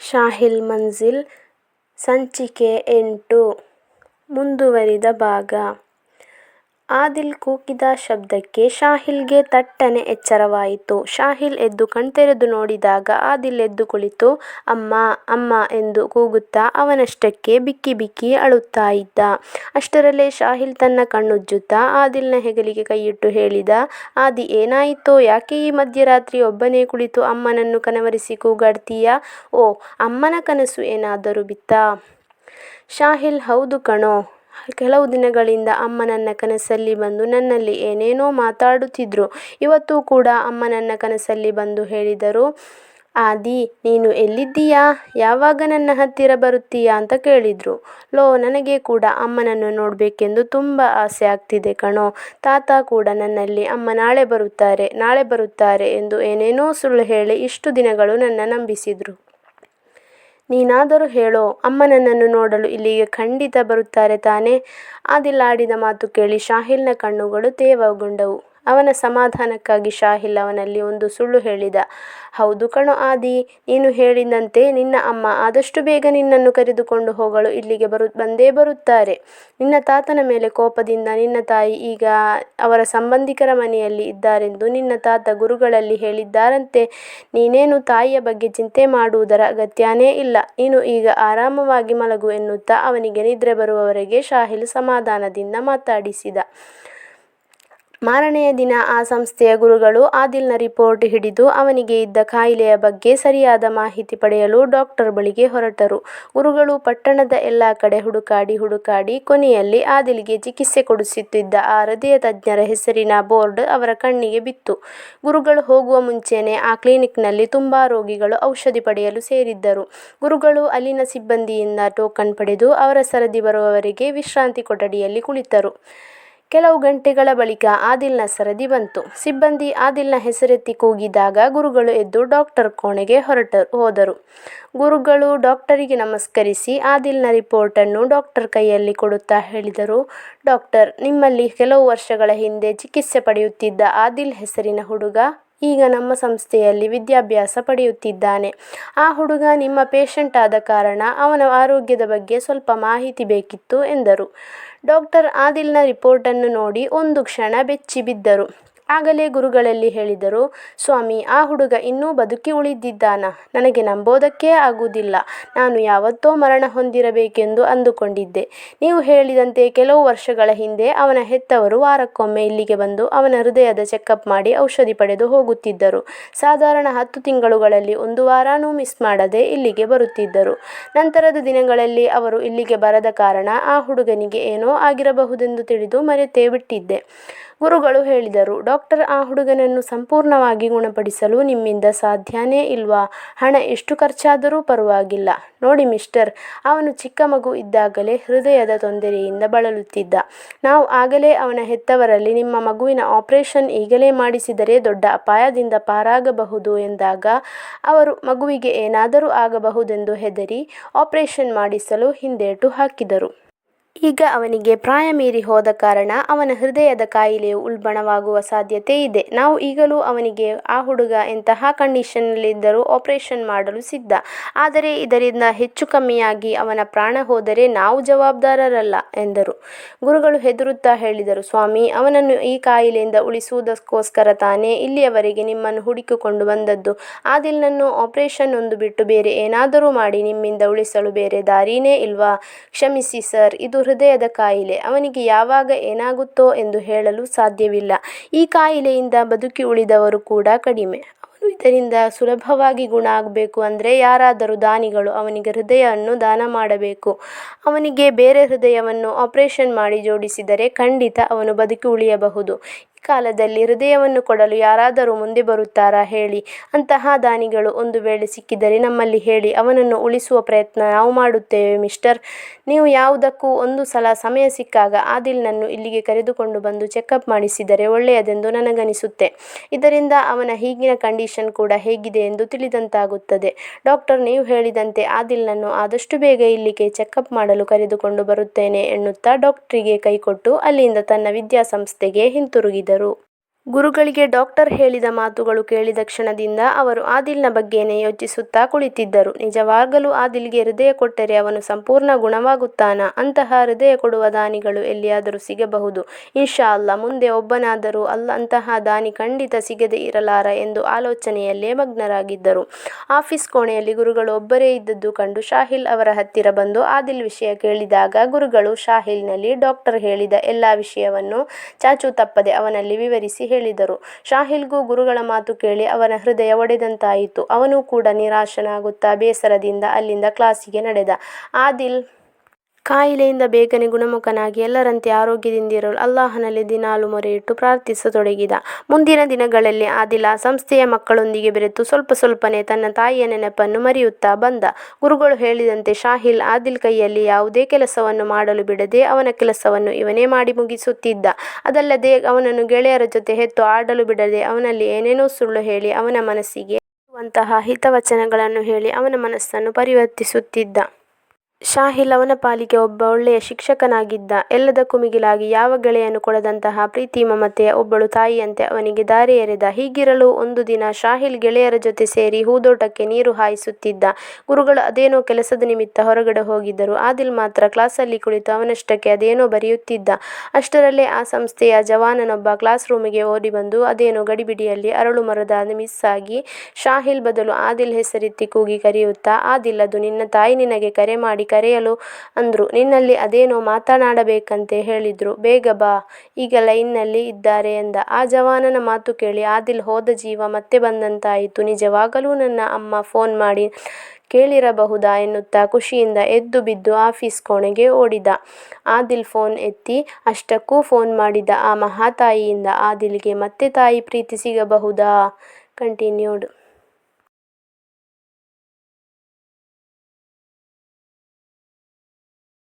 ಶಾಹಿಲ್ ಮಂಜಿಲ್ ಸಂಚಿಕೆ ಎಂಟು ಮುಂದುವರಿದ ಭಾಗ. ಆದಿಲ್ ಕೂಗಿದ ಶಬ್ದಕ್ಕೆ ಶಾಹಿಲ್ಗೆ ತಟ್ಟನೆ ಎಚ್ಚರವಾಯಿತು. ಶಾಹಿಲ್ ಎದ್ದು ಕಣ್ತೆರೆದು ನೋಡಿದಾಗ ಆದಿಲ್ ಎದ್ದು ಕುಳಿತು, ಅಮ್ಮಾ ಅಮ್ಮಾ ಎಂದು ಕೂಗುತ್ತಾ ಅವನಷ್ಟಕ್ಕೆ ಬಿಕ್ಕಿ ಬಿಕ್ಕಿ ಅಳುತ್ತಾ ಇದ್ದ. ಅಷ್ಟರಲ್ಲೇ ಶಾಹಿಲ್ ತನ್ನ ಕಣ್ಣುಜ್ಜುತ್ತಾ ಆದಿಲ್ನ ಹೆಗಲಿಗೆ ಕೈಯಿಟ್ಟು ಹೇಳಿದ, ಆದಿ, ಏನಾಯಿತೋ ಯಾಕೆ ಈ ಮಧ್ಯರಾತ್ರಿ ಒಬ್ಬನೇ ಕುಳಿತು ಅಮ್ಮನನ್ನು ಕನವರಿಸಿ ಕೂಗಾಡ್ತೀಯಾ ಓ, ಅಮ್ಮನ ಕನಸು ಏನಾದರೂ ಬಿತ್ತ ಶಾಹಿಲ್, ಹೌದು ಕಣೋ ಕೆಲವು ದಿನಗಳಿಂದ ಅಮ್ಮ ನನ್ನ ಕನಸಲ್ಲಿ ಬಂದು ನನ್ನಲ್ಲಿ ಏನೇನೋ ಮಾತಾಡುತ್ತಿದ್ರು. ಇವತ್ತು ಕೂಡ ಅಮ್ಮ ನನ್ನ ಕನಸಲ್ಲಿ ಬಂದು ಹೇಳಿದರು, ಆದಿ, ನೀನು ಎಲ್ಲಿದ್ದೀಯಾ? ಯಾವಾಗ ನನ್ನ ಹತ್ತಿರ ಬರುತ್ತೀಯಾ ಅಂತ ಕೇಳಿದರು ಲೋ, ನನಗೆ ಕೂಡ ಅಮ್ಮನನ್ನು ನೋಡಬೇಕೆಂದು ತುಂಬ ಆಸೆ ಆಗ್ತಿದೆ ಕಣೋ. ತಾತ ಕೂಡ ನನ್ನಲ್ಲಿ ಅಮ್ಮ ನಾಳೆ ಬರುತ್ತಾರೆ ನಾಳೆ ಬರುತ್ತಾರೆ ಎಂದು ಏನೇನೋ ಸುಳ್ಳು ಹೇಳಿ ಇಷ್ಟು ದಿನಗಳು ನನ್ನ ನಂಬಿಸಿದ್ರು. ನೀನಾದರೂ ಹೇಳೋ ಅಮ್ಮ ನನ್ನನ್ನು ನೋಡಲು ಇಲ್ಲಿಗೆ ಖಂಡಿತ ಬರುತ್ತಾರೆ ತಾನೇ? ಆದಿಲ್ ಆಡಿದ ಮಾತು ಕೇಳಿ ಶಾಹಿಲ್ನ ಕಣ್ಣುಗಳು ತೇವಗೊಂಡವು. ಅವನ ಸಮಾಧಾನಕ್ಕಾಗಿ ಶಾಹಿಲ್ ಅವನಲ್ಲಿ ಒಂದು ಸುಳ್ಳು ಹೇಳಿದ. ಹೌದು ಕಣೋ ಆದಿ, ನೀನು ಹೇಳಿದಂತೆ ನಿನ್ನ ಅಮ್ಮ ಆದಷ್ಟು ಬೇಗ ನಿನ್ನನ್ನು ಕರೆದುಕೊಂಡು ಹೋಗಲು ಇಲ್ಲಿಗೆ ಬರು, ಬಂದೇ ಬರುತ್ತಾರೆ. ನಿನ್ನ ತಾತನ ಮೇಲೆ ಕೋಪದಿಂದ ನಿನ್ನ ತಾಯಿ ಈಗ ಅವರ ಸಂಬಂಧಿಕರ ಮನೆಯಲ್ಲಿ ಇದ್ದಾರೆಂದು ನಿನ್ನ ತಾತ ಗುರುಗಳಲ್ಲಿ ಹೇಳಿದ್ದಾರಂತೆ. ನೀನೇನು ತಾಯಿಯ ಬಗ್ಗೆ ಚಿಂತೆ ಮಾಡುವುದರ ಅಗತ್ಯನೇ ಇಲ್ಲ. ನೀನು ಈಗ ಆರಾಮವಾಗಿ ಮಲಗು ಎನ್ನುತ್ತಾ ಅವನಿಗೆ ನಿದ್ರೆ ಬರುವವರೆಗೆ ಶಾಹಿಲ್ ಸಮಾಧಾನದಿಂದ ಮಾತಾಡಿಸಿದ. ಮಾರನೆಯ ದಿನ ಆ ಸಂಸ್ಥೆಯ ಗುರುಗಳು ಆದಿಲ್ನ ರಿಪೋರ್ಟ್ ಹಿಡಿದು ಅವನಿಗೆ ಇದ್ದ ಕಾಯಿಲೆಯ ಬಗ್ಗೆ ಸರಿಯಾದ ಮಾಹಿತಿ ಪಡೆಯಲು ಡಾಕ್ಟರ್ ಬಳಿಗೆ ಹೊರಟರು. ಗುರುಗಳು ಪಟ್ಟಣದ ಎಲ್ಲಾ ಕಡೆ ಹುಡುಕಾಡಿ ಹುಡುಕಾಡಿ ಕೊನೆಯಲ್ಲಿ ಆದಿಲ್ಗೆ ಚಿಕಿತ್ಸೆ ಕೊಡಿಸುತ್ತಿದ್ದ ಆ ಹೃದಯ ತಜ್ಞರ ಹೆಸರಿನ ಬೋರ್ಡ್ ಅವರ ಕಣ್ಣಿಗೆ ಬಿತ್ತು. ಗುರುಗಳು ಹೋಗುವ ಮುಂಚೆನೇ ಆ ಕ್ಲಿನಿಕ್ನಲ್ಲಿ ತುಂಬಾ ರೋಗಿಗಳು ಔಷಧಿ ಪಡೆಯಲು ಸೇರಿದ್ದರು. ಗುರುಗಳು ಅಲ್ಲಿನ ಸಿಬ್ಬಂದಿಯಿಂದ ಟೋಕನ್ ಪಡೆದು ಅವರ ಸರದಿ ಬರುವವರೆಗೆ ವಿಶ್ರಾಂತಿ ಕೊಠಡಿಯಲ್ಲಿ ಕುಳಿತರು. ಕೆಲವು ಗಂಟೆಗಳ ಬಳಿಕ ಆದಿಲ್ನ ಸರದಿ ಬಂತು. ಸಿಬ್ಬಂದಿ ಆದಿಲ್ನ ಹೆಸರೆತ್ತಿ ಕೂಗಿದಾಗ ಗುರುಗಳು ಎದ್ದು ಡಾಕ್ಟರ್ ಕೋಣೆಗೆ ಹೋದರು. ಗುರುಗಳು ಡಾಕ್ಟರಿಗೆ ನಮಸ್ಕರಿಸಿ ಆದಿಲ್ನ ರಿಪೋರ್ಟನ್ನು ಡಾಕ್ಟರ್ ಕೈಯಲ್ಲಿ ಕೊಡುತ್ತಾ ಹೇಳಿದರು, ಡಾಕ್ಟರ್, ನಿಮ್ಮಲ್ಲಿ ಕೆಲವು ವರ್ಷಗಳ ಹಿಂದೆ ಚಿಕಿತ್ಸೆ ಪಡೆಯುತ್ತಿದ್ದ ಆದಿಲ್ ಹೆಸರಿನ ಹುಡುಗ ಈಗ ನಮ್ಮ ಸಂಸ್ಥೆಯಲ್ಲಿ ವಿದ್ಯಾಭ್ಯಾಸ ಪಡೆಯುತ್ತಿದ್ದಾನೆ. ಆ ಹುಡುಗ ನಿಮ್ಮ ಪೇಷಂಟ್ ಆದ ಕಾರಣ ಅವನ ಆರೋಗ್ಯದ ಬಗ್ಗೆ ಸ್ವಲ್ಪ ಮಾಹಿತಿ ಬೇಕಿತ್ತು ಎಂದರು. ಡಾಕ್ಟರ್ ಆದಿಲ್ನ ರಿಪೋರ್ಟನ್ನು ನೋಡಿ ಒಂದು ಕ್ಷಣ ಬೆಚ್ಚಿ ಬಿದ್ದರು. ಆಗಲೇ ಗುರುಗಳಲ್ಲಿ ಹೇಳಿದರು, ಸ್ವಾಮಿ, ಆ ಹುಡುಗ ಇನ್ನೂ ಬದುಕಿ ಉಳಿದಿದ್ದಾನಾ? ನನಗೆ ನಂಬೋದಕ್ಕೇ ಆಗುವುದಿಲ್ಲ. ನಾನು ಯಾವತ್ತೋ ಮರಣ ಹೊಂದಿರಬೇಕೆಂದು ಅಂದುಕೊಂಡಿದ್ದೆ. ನೀವು ಹೇಳಿದಂತೆ ಕೆಲವು ವರ್ಷಗಳ ಹಿಂದೆ ಅವನ ಹೆತ್ತವರು ವಾರಕ್ಕೊಮ್ಮೆ ಇಲ್ಲಿಗೆ ಬಂದು ಅವನ ಹೃದಯದ ಚೆಕಪ್ ಮಾಡಿ ಔಷಧಿ ಪಡೆದು ಹೋಗುತ್ತಿದ್ದರು. ಸಾಧಾರಣ ಹತ್ತು ತಿಂಗಳುಗಳಲ್ಲಿ ಒಂದು ವಾರನೂ ಮಿಸ್ ಮಾಡದೆ ಇಲ್ಲಿಗೆ ಬರುತ್ತಿದ್ದರು. ನಂತರದ ದಿನಗಳಲ್ಲಿ ಅವರು ಇಲ್ಲಿಗೆ ಬರದ ಕಾರಣ ಆ ಹುಡುಗನಿಗೆ ಏನೋ ಆಗಿರಬಹುದೆಂದು ತಿಳಿದು ಮರೆತೇ ಬಿಟ್ಟಿದ್ದೆ. ಗುರುಗಳು ಹೇಳಿದರು, ಡಾಕ್ಟರ್, ಆ ಹುಡುಗನನ್ನು ಸಂಪೂರ್ಣವಾಗಿ ಗುಣಪಡಿಸಲು ನಿಮ್ಮಿಂದ ಸಾಧ್ಯನೇ ಇಲ್ವಾ? ಹಣ ಎಷ್ಟು ಖರ್ಚಾದರೂ ಪರವಾಗಿಲ್ಲ. ನೋಡಿ ಮಿಸ್ಟರ್, ಅವನು ಚಿಕ್ಕ ಮಗು ಇದ್ದಾಗಲೇ ಹೃದಯದ ತೊಂದರೆಯಿಂದ ಬಳಲುತ್ತಿದ್ದ. ನಾವು ಆಗಲೇ ಅವನ ಹೆತ್ತವರಲ್ಲಿ ನಿಮ್ಮ ಮಗುವಿನ ಆಪರೇಷನ್ ಈಗಲೇ ಮಾಡಿಸಿದರೆ ದೊಡ್ಡ ಅಪಾಯದಿಂದ ಪಾರಾಗಬಹುದು ಎಂದಾಗ ಅವರು ಮಗುವಿಗೆ ಏನಾದರೂ ಆಗಬಹುದೆಂದು ಹೆದರಿ ಆಪರೇಷನ್ ಮಾಡಿಸಲು ಹಿಂದೇಟು ಹಾಕಿದರು. ಈಗ ಅವನಿಗೆ ಪ್ರಾಯ ಮೀರಿ ಹೋದ ಕಾರಣ ಅವನ ಹೃದಯದ ಕಾಯಿಲೆಯು ಉಲ್ಬಣವಾಗುವ ಸಾಧ್ಯತೆ ಇದೆ. ನಾವು ಈಗಲೂ ಅವನಿಗೆ ಆ ಹುಡುಗ ಎಂತಹ ಕಂಡೀಷನ್ನಲ್ಲಿದ್ದರೂ ಆಪರೇಷನ್ ಮಾಡಲು ಸಿದ್ಧ. ಆದರೆ ಇದರಿಂದ ಹೆಚ್ಚು ಕಮ್ಮಿಯಾಗಿ ಅವನ ಪ್ರಾಣ ಹೋದರೆ ನಾವು ಜವಾಬ್ದಾರರಲ್ಲ, ಎಂದರು. ಗುರುಗಳು ಹೆದರುತ್ತಾ ಹೇಳಿದರು, ಸ್ವಾಮಿ, ಅವನನ್ನು ಈ ಕಾಯಿಲೆಯಿಂದ ಉಳಿಸುವುದಕ್ಕೋಸ್ಕರ ತಾನೇ ಇಲ್ಲಿಯವರೆಗೆ ನಿಮ್ಮನ್ನು ಹುಡುಕಿಕೊಂಡು ಬಂದದ್ದು. ಆದಿಲ್ನನ್ನು ಆಪರೇಷನ್ನೊಂದು ಆಪರೇಷನ್ ಒಂದು ಬಿಟ್ಟು ಬೇರೆ ಏನಾದರೂ ಮಾಡಿ ನಿಮ್ಮಿಂದ ಉಳಿಸಲು ಬೇರೆ ದಾರಿನೇ ಇಲ್ವಾ? ಕ್ಷಮಿಸಿ ಸರ್, ಇದು ಹೃದಯದ ಕಾಯಿಲೆ. ಅವನಿಗೆ ಯಾವಾಗ ಏನಾಗುತ್ತೋ ಎಂದು ಹೇಳಲು ಸಾಧ್ಯವಿಲ್ಲ. ಈ ಕಾಯಿಲೆಯಿಂದ ಬದುಕಿ ಉಳಿದವರು ಕೂಡ ಕಡಿಮೆ. ಅವನು ಇದರಿಂದ ಸುಲಭವಾಗಿ ಗುಣ ಆಗಬೇಕು ಅಂದರೆ ಯಾರಾದರೂ ದಾನಿಗಳು ಅವನಿಗೆ ಹೃದಯವನ್ನು ದಾನ ಮಾಡಬೇಕು. ಅವನಿಗೆ ಬೇರೆ ಹೃದಯವನ್ನು ಆಪರೇಷನ್ ಮಾಡಿ ಜೋಡಿಸಿದರೆ ಖಂಡಿತ ಅವನು ಬದುಕಿ ಉಳಿಯಬಹುದು. ಕಾಲದಲ್ಲಿ ಹೃದಯವನ್ನು ಕೊಡಲು ಯಾರಾದರೂ ಮುಂದೆ ಬರುತ್ತಾರಾ ಹೇಳಿ? ಅಂತಹ ದಾನಿಗಳು ಒಂದು ವೇಳೆ ಸಿಕ್ಕಿದರೆ ನಮ್ಮಲ್ಲಿ ಹೇಳಿ, ಅವನನ್ನು ಉಳಿಸುವ ಪ್ರಯತ್ನ ನಾವು ಮಾಡುತ್ತೇವೆ ಮಿಸ್ಟರ್. ನೀವು ಯಾವುದಕ್ಕೂ ಒಂದು ಸಲ ಸಮಯ ಸಿಕ್ಕಾಗ ಆದಿಲ್ನನ್ನು ಇಲ್ಲಿಗೆ ಕರೆದುಕೊಂಡು ಬಂದು ಚೆಕಪ್ ಮಾಡಿಸಿದರೆ ಒಳ್ಳೆಯದೆಂದು ನನಗನಿಸುತ್ತೆ. ಇದರಿಂದ ಅವನ ಈಗಿನ ಕಂಡೀಷನ್ ಕೂಡ ಹೇಗಿದೆ ಎಂದು ತಿಳಿದಂತಾಗುತ್ತದೆ. ಡಾಕ್ಟರ್, ನೀವು ಹೇಳಿದಂತೆ ಆದಿಲ್ನನ್ನು ಆದಷ್ಟು ಬೇಗ ಇಲ್ಲಿಗೆ ಚೆಕಪ್ ಮಾಡಲು ಕರೆದುಕೊಂಡು ಬರುತ್ತೇನೆ ಎನ್ನುತ್ತಾ ಡಾಕ್ಟ್ರಿಗೆ ಕೈಕೊಟ್ಟು ಅಲ್ಲಿಂದ ತನ್ನ ವಿದ್ಯಾಸಂಸ್ಥೆಗೆ ಹಿಂತಿರುಗಿದರು. ಗುರುಗಳಿಗೆ ಡಾಕ್ಟರ್ ಹೇಳಿದ ಮಾತುಗಳು ಕೇಳಿದ ಕ್ಷಣದಿಂದ ಅವರು ಆದಿಲ್ನ ಬಗ್ಗೆನೇ ಯೋಚಿಸುತ್ತಾ ಕುಳಿತಿದ್ದರು. ನಿಜವಾಗಲೂ ಆದಿಲ್ಗೆ ಹೃದಯ ಕೊಟ್ಟರೆ ಅವನು ಸಂಪೂರ್ಣ ಗುಣವಾಗುತ್ತಾನ ಅಂತಹ ಹೃದಯ ಕೊಡುವ ದಾನಿಗಳು ಎಲ್ಲಿಯಾದರೂ ಸಿಗಬಹುದು ಇನ್ಶಾ ಅಲ್ಲಾ ಮುಂದೆ ಒಬ್ಬನಾದರೂ ಅಲ್ಲ ಅಂತಹ ದಾನಿ ಖಂಡಿತ ಸಿಗದೆ ಇರಲಾರ ಎಂದು ಆಲೋಚನೆಯಲ್ಲೇ ಮಗ್ನರಾಗಿದ್ದರು. ಆಫೀಸ್ ಕೋಣೆಯಲ್ಲಿ ಗುರುಗಳು ಒಬ್ಬರೇ ಇದ್ದದ್ದು ಕಂಡು ಶಾಹಿಲ್ ಅವರ ಹತ್ತಿರ ಬಂದು ಆದಿಲ್ ವಿಷಯ ಕೇಳಿದಾಗ ಗುರುಗಳು ಶಾಹಿಲ್ನಲ್ಲಿ ಡಾಕ್ಟರ್ ಹೇಳಿದ ಎಲ್ಲಾ ವಿಷಯವನ್ನು ಚಾಚೂ ತಪ್ಪದೆ ಅವನಲ್ಲಿ ವಿವರಿಸಿ. ಶಾಹಿಲ್ಗೂ ಗುರುಗಳ ಮಾತು ಕೇಳಿ ಅವನ ಹೃದಯ ಒಡೆದಂತಾಯಿತು. ಅವನು ಕೂಡ ನಿರಾಶನಾಗುತ್ತಾ ಬೇಸರದಿಂದ ಅಲ್ಲಿಂದ ಕ್ಲಾಸಿಗೆ ನಡೆದ. ಆದಿಲ್ ಕಾಯಿಲೆಯಿಂದ ಬೇಗನೆ ಗುಣಮುಖನಾಗಿ ಎಲ್ಲರಂತೆ ಆರೋಗ್ಯದಿಂದಿರಲು ಅಲ್ಲಾಹನಲ್ಲಿ ದಿನಾಲೂ ಮೊರೆಯಿಟ್ಟು ಪ್ರಾರ್ಥಿಸತೊಡಗಿದ. ಮುಂದಿನ ದಿನಗಳಲ್ಲಿ ಆದಿಲ ಸಂಸ್ಥೆಯ ಮಕ್ಕಳೊಂದಿಗೆ ಬೆರೆತು ಸ್ವಲ್ಪ ಸ್ವಲ್ಪನೇ ತನ್ನ ತಾಯಿಯ ನೆನಪನ್ನು ಮರೆಯುತ್ತಾ ಬಂದ. ಗುರುಗಳು ಹೇಳಿದಂತೆ ಶಾಹಿಲ್ ಆದಿಲ್ ಕೈಯಲ್ಲಿ ಯಾವುದೇ ಕೆಲಸವನ್ನು ಮಾಡಲು ಬಿಡದೆ ಅವನ ಕೆಲಸವನ್ನು ಇವನೇ ಮಾಡಿ ಮುಗಿಸುತ್ತಿದ್ದ. ಅದಲ್ಲದೆ ಅವನನ್ನು ಗೆಳೆಯರ ಜೊತೆ ಹೆತ್ತು ಆಡಲು ಬಿಡದೆ ಅವನಲ್ಲಿ ಏನೇನೋ ಸುಳ್ಳು ಹೇಳಿ ಅವನ ಮನಸ್ಸಿಗೆ ಅಂತಹ ಹಿತವಚನಗಳನ್ನು ಹೇಳಿ ಅವನ ಮನಸ್ಸನ್ನು ಪರಿವರ್ತಿಸುತ್ತಿದ್ದ. ಶಾಹಿಲ್ ಅವನ ಪಾಲಿಗೆ ಒಬ್ಬ ಒಳ್ಳೆಯ ಶಿಕ್ಷಕನಾಗಿದ್ದ. ಎಲ್ಲದಕ್ಕೂ ಮಿಗಿಲಾಗಿ ಯಾವ ಗೆಳೆಯನ್ನು ಕೊಡದಂತಹ ಪ್ರೀತಿ ಮಮತೆಯ ಒಬ್ಬಳು ತಾಯಿಯಂತೆ ಅವನಿಗೆ ದಾರಿ ಎರೆದ. ಹೀಗಿರಲು ಒಂದು ದಿನ ಶಾಹಿಲ್ ಗೆಳೆಯರ ಜೊತೆ ಸೇರಿ ಹೂದೋಟಕ್ಕೆ ನೀರು ಹಾಯಿಸುತ್ತಿದ್ದ. ಗುರುಗಳು ಅದೇನೋ ಕೆಲಸದ ನಿಮಿತ್ತ ಹೊರಗಡೆ ಹೋಗಿದ್ದರು. ಆದಿಲ್ ಮಾತ್ರ ಕ್ಲಾಸಲ್ಲಿ ಕುಳಿತು ಅವನಷ್ಟಕ್ಕೆ ಅದೇನೋ ಬರೆಯುತ್ತಿದ್ದ. ಅಷ್ಟರಲ್ಲೇ ಆ ಸಂಸ್ಥೆಯ ಜವಾನನೊಬ್ಬ ಕ್ಲಾಸ್ ರೂಮಿಗೆ ಓಡಿಬಂದು ಅದೇನೋ ಗಡಿಬಿಡಿಯಲ್ಲಿ ಅರಳು ಮರದ ಮಿಸ್ಸಾಗಿ ಶಾಹಿಲ್ ಬದಲು ಆದಿಲ್ ಹೆಸರೆತ್ತಿ ಕೂಗಿ ಕರೆಯುತ್ತಾ, ಆದಿಲ್, ಅದು ನಿನ್ನ ತಾಯಿ ನಿನಗೆ ಕರೆ ಮಾಡಿ ಕರೆಯಲು ಅಂದ್ರು ನಿನ್ನಲ್ಲಿ ಅದೇನೋ ಮಾತನಾಡಬೇಕಂತೆ ಹೇಳಿದ್ರು ಬೇಗ ಬಾ, ಈಗ ಲೈನ್ನಲ್ಲಿ ಇದ್ದಾರೆ ಎಂದ. ಆ ಜವಾನನ ಮಾತು ಕೇಳಿ ಆದಿಲ್ ಹೋದ ಜೀವ ಮತ್ತೆ ಬಂದಂತಾಯಿತು. ನಿಜವಾಗಲೂ ನನ್ನ ಅಮ್ಮ ಫೋನ್ ಮಾಡಿ ಕೇಳಿರಬಹುದಾ ಎನ್ನುತ್ತಾ ಖುಷಿಯಿಂದ ಎದ್ದು ಬಿದ್ದು ಆಫೀಸ್ ಕೋಣೆಗೆ ಓಡಿದ. ಆದಿಲ್ ಫೋನ್ ಎತ್ತಿ ಅಷ್ಟಕ್ಕೂ ಫೋನ್ ಮಾಡಿದ ಆ ಮಹಾತಾಯಿಯಿಂದ ಆದಿಲ್ಗೆ ಮತ್ತೆ ತಾಯಿ ಪ್ರೀತಿ ಸಿಗಬಹುದಾ? ಕಂಟಿನ್ಯೂಡ್